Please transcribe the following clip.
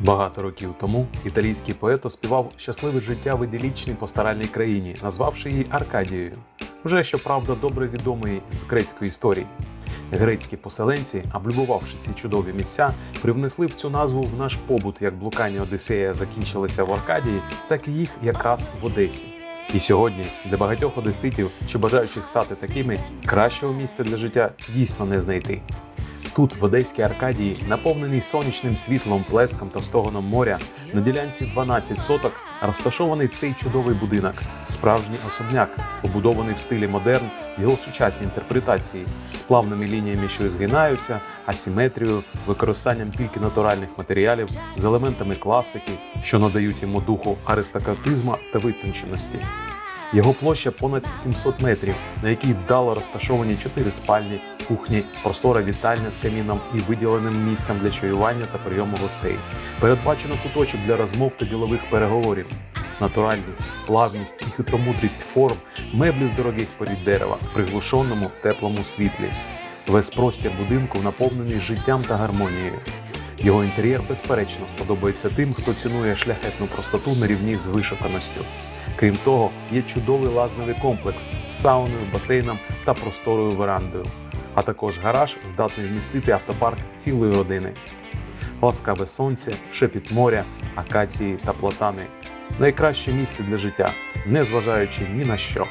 Багато років тому італійський поет оспівав щасливе життя в ідилічній постаральній країні, назвавши її Аркадією. Вже щоправда добре відомий з грецької історії. Грецькі поселенці, облюбувавши ці чудові місця, привнесли в цю назву в наш побут, як блукання Одіссея закінчилися в Аркадії, так і їх якраз в Одесі. І сьогодні для багатьох одеситів, чи бажаючих стати такими, кращого місця для життя дійсно не знайти. Тут, в Одеській Аркадії, наповнений сонячним світлом, плеском та стогоном моря, на ділянці 12 соток розташований цей чудовий будинок, справжній особняк, побудований в стилі модерн в його сучасній інтерпретації, з плавними лініями, що згинаються, асиметрією, використанням тільки натуральних матеріалів, з елементами класики, що надають йому духу аристократизму та витонченості. Його площа понад 700 метрів, на якій вдало розташовані чотири спальні, кухні, простора вітальня з каміном і виділеним місцем для чаювання та прийому гостей. Передбачено куточок для розмов та ділових переговорів. Натуральність, плавність і хитромудрість форм, меблі з дорогих порід дерева, приглушеному теплому світлі. Весь простір будинку наповнений життям та гармонією. Його інтер'єр безперечно сподобається тим, хто цінує шляхетну простоту на рівні з вишуканістю. Крім того, є чудовий лазневий комплекс з сауною, басейном та просторою верандою, а також гараж здатний вмістити автопарк цілої родини. Ласкаве сонце, шепіт моря, акації та платани найкраще місце для життя, незважаючи ні на що.